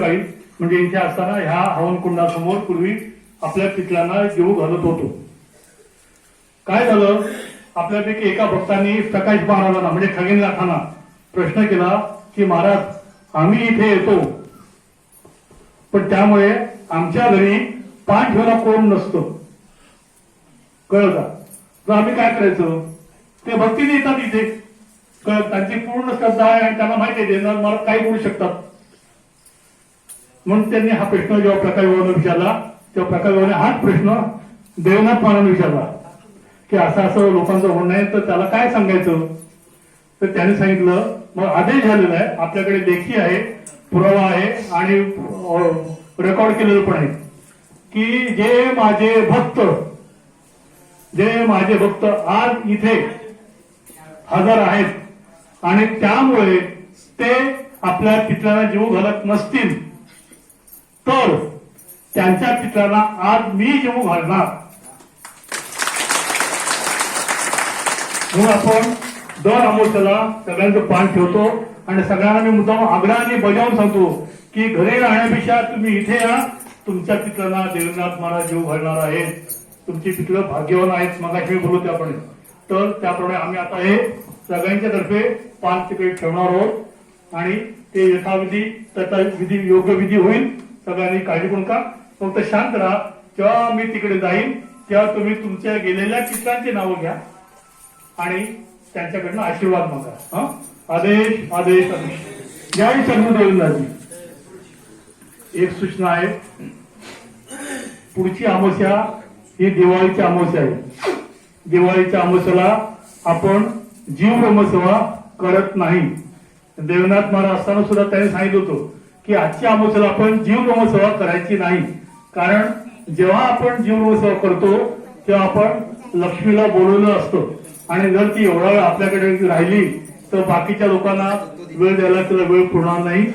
काही म्हणजे इथे असताना ह्या हवन कुंडासमोर पूर्वी आपल्या पितलांना जीव घालत होतो. काय झालं? आपल्यापैकी एका भक्तांनी प्रकाश महाराजांना म्हणजे खगेंद्रनाथांना प्रश्न केला की महाराज आम्ही इथे येतो. पण त्यामुळे आमच्या घरी पान ठेवला कोण नसतं. कळलं का? तर आम्ही काय करायचं? ते भक्तीने येतात इथे. कळत त्यांची पूर्ण श्रद्धा आहे आणि त्यांना माहिती आहे. देणार मला काही बोलू शकतात. म्हणून त्यांनी हा प्रश्न जेव्हा प्रकाश विचारला तेव्हा प्रकाश बाबाने हाच प्रश्न देवनाथ महाराजांना विचारला. की असं असं लोकांचं म्हणणं आहे तर त्याला काय सांगायचं? तर त्याने सांगितलं मग आदेश झालेला आहे आपल्याकडे लेखी आहे पुरावा आहे आणि रेकॉर्ड केलेलं पण आहे. की जे माझे भक्त जे माझे भक्त आज इथे हजर आहेत आणि त्यामुळे ते आपल्या पित्रांना जीव घालत नसतील तर त्यांच्या चित्राला आज मी जेव्हा घालणार. म्हणून आपण दर अमोशाला सगळ्यांचं पान ठेवतो आणि सगळ्यांना मी मुद्दाम आग्रहाने बजावून सांगतो की घरी राहण्यापेक्षा तुम्ही इथे या. तुमच्या पित्रांना देवनाथ महाराज जीव घालणार आहे तुमची पित्र भाग्यवान आहेत. मगाशी मी बोलू त्याप्रमाणे. तर त्याप्रमाणे आम्ही आता हे सगळ्यांच्या तर्फे पान तिकडे ठेवणार आहोत. आणि ते यथाविधी त्याचा विधी योग्य विधी होईल. सगळ्यांनी काळजी करू नका फक्त शांत राहा. जेव्हा मी तिकडे जाईन तेव्हा तुम्ही तुमच्या गेलेल्या चित्रांची नावं घ्या. आणि त्यांच्याकडनं आशीर्वाद मागा. हं? आदेश आदेश आदेश. जय शंभूदेवदाजी एक सूचना आहे. पुढची अमावस्या ही दिवाळीची अमावस्या आहे. दिवाळीच्या अमावस्याला आपण जीव ब्रह्मसेवा करत नाही. देवनाथ महाराज असताना सुद्धा त्यांनी सांगितलं होतं की आजच्या अमावस्याला आपण जीव ब्रह्मसेवा करायची नाही. कारण जेव्हा आपण जीव ब्रह्मसेवा करतो तेव्हा आपण लक्ष्मीला बोलवलं असतं. आणि जर ती एवढा वेळ आपल्याकडे राहिली तर बाकीच्या लोकांना वेळ द्यायला तिला वेळ पुरणार नाही.